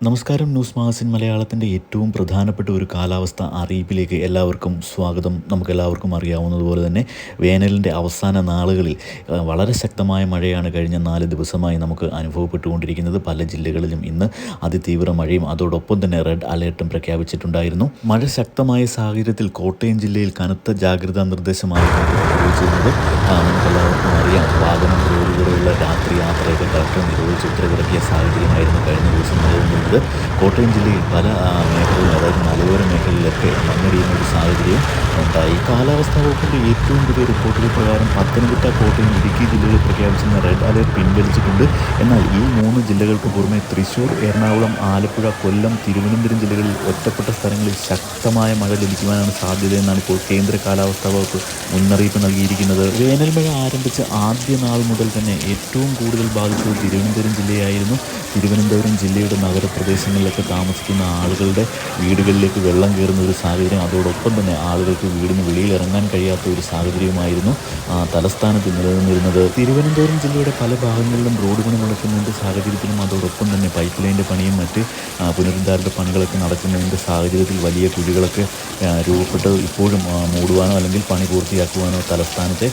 നമസ്കാരം news magazine മലയാളത്തിന്റെ ഏറ്റവും പ്രധാനപ്പെട്ട ഒരു കാലാവസ്ഥ അറിയിപ്പിലേക്ക് എല്ലാവർക്കും സ്വാഗതം. നമുക്കെല്ലാവർക്കും അറിയാവുന്നതുപോലെ തന്നെ വേനലിന്റെ അവസാന നാളുകളിൽ വളരെ ശക്തമായ മഴയാണ് കഴിഞ്ഞ നാല് ദിവസമായി നമുക്ക് അനുഭവപ്പെട്ടുകൊണ്ടിരിക്കുന്നത്. പല ജില്ലകളിലും ഇന്ന് അതിതീവ്ര മഴയും അതോടൊപ്പം തന്നെ റെഡ് അലേർട്ടും പ്രഖ്യാപിച്ചിട്ടുണ്ടായിരുന്നു. മഴ ശക്തമായ സാഹചര്യത്തിൽ കോട്ടയം ജില്ലയിൽ കനത്ത ജാഗ്രതാ നിർദ്ദേശമായി പുറപ്പെടുവിച്ചിരുന്നത് ആ, നമുക്കെല്ലാവർക്കും അറിയാം വാഹനം റോഡുകളിലുള്ള രാത്രി യാത്രയൊക്കെ കളക്ടർ നിരോധിച്ച് ഉത്തരവിറക്കിയ സാഹചര്യമായിരുന്നു കഴിഞ്ഞ ദിവസം. കോട്ടയം ജില്ലയിൽ പല മേഖലകളിലും അതായത് മലയോര മേഖലയിലൊക്കെ മണ്ണിടിയുന്ന ഒരു സാഹചര്യം ഉണ്ടായി. കാലാവസ്ഥാ വകുപ്പിന്റെ ഏറ്റവും പുതിയ റിപ്പോർട്ടുകൾ പ്രകാരം പത്തനംതിട്ട കോട്ടയം ഇടുക്കി ജില്ലകളിൽ പ്രഖ്യാപിച്ചിരുന്ന റെഡ് അലേർട്ട് പിൻവലിച്ചിട്ടുണ്ട്. എന്നാൽ ഈ മൂന്ന് ജില്ലകൾക്ക് പുറമെ തൃശ്ശൂർ എറണാകുളം ആലപ്പുഴ കൊല്ലം തിരുവനന്തപുരം ജില്ലകളിൽ ഒറ്റപ്പെട്ട സ്ഥലങ്ങളിൽ ശക്തമായ മഴ ലഭിക്കുവാനാണ് സാധ്യതയെന്നാണ് ഇപ്പോൾ കേന്ദ്ര കാലാവസ്ഥാ വകുപ്പ് മുന്നറിയിപ്പ് നൽകിയിരിക്കുന്നത്. വേനൽമഴ ആരംഭിച്ച ആദ്യ നാൾ മുതൽ തന്നെ ഏറ്റവും കൂടുതൽ ബാധിച്ചത് തിരുവനന്തപുരം ജില്ലയായിരുന്നു. തിരുവനന്തപുരം ജില്ലയുടെ നഗരപ്രദേശങ്ങളിലൊക്കെ താമസിക്കുന്ന ആളുകളുടെ വീടുകളിലേക്ക് വെള്ളം കയറുന്ന ഒരു സാഹചര്യം അതോടൊപ്പം തന്നെ ആളുകൾക്ക് വീടിന് വെളിയിൽ ഇറങ്ങാൻ കഴിയാത്ത ഒരു സാഹചര്യമായിരുന്നു തലസ്ഥാനത്ത് നിലനിന്നിരുന്നത്. തിരുവനന്തപുരം ജില്ലയുടെ പല ഭാഗങ്ങളിലും റോഡ് പണി നടക്കുന്നതിന്റെ സാഹചര്യത്തിലും അതോടൊപ്പം തന്നെ പൈപ്പ് ലൈന്റെ പണിയും മറ്റ് പുനരുദ്ധാരണ പണികളൊക്കെ നടക്കുന്നതിന്റെ സാഹചര്യത്തിൽ വലിയ കുഴികളൊക്കെ രൂപപ്പെട്ട് ഇപ്പോഴും മൂടുവാനോ അല്ലെങ്കിൽ പണി പൂർത്തിയാക്കുവാനോ തലസ്ഥാനത്തെ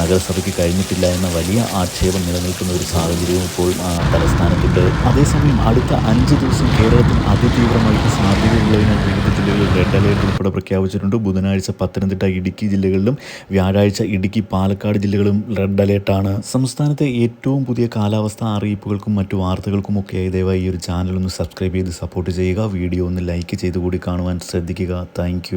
നഗരസഭയ്ക്ക് കഴിഞ്ഞിട്ടില്ല എന്ന വലിയ ആക്ഷേപം നിലനിൽക്കുന്ന ഒരു സാഹചര്യവും ഇപ്പോൾ തലസ്ഥാനത്തുണ്ട്. അതേസമയം അടുത്ത അഞ്ച് ദിവസം കേരളത്തിൽ അതിതീവ്രമായിട്ട് സാധ്യതയുള്ളതിനാൽ വിവിധ ജില്ലകളിൽ റെഡ് അലേർട്ട് ഉൾപ്പെടെ പ്രഖ്യാപിച്ചിട്ടുണ്ട്. ബുധനാഴ്ച പത്തനംതിട്ട ഇടുക്കി ജില്ലകളിലും വ്യാഴാഴ്ച ഇടുക്കി പാലക്കാട് ജില്ലകളും റെഡ് അലേർട്ടാണ്. സംസ്ഥാനത്തെ ഏറ്റവും പുതിയ കാലാവസ്ഥാ അറിയിപ്പുകൾക്കും മറ്റു വാർത്തകൾക്കുമൊക്കെയായി ദയവായി ഈ ഒരു ചാനൽ ഒന്ന് സബ്സ്ക്രൈബ് ചെയ്ത് സപ്പോർട്ട് ചെയ്യുക. വീഡിയോ ഒന്ന് ലൈക്ക് ചെയ്ത് കൂടി കാണുവാൻ ശ്രദ്ധിക്കുക. താങ്ക്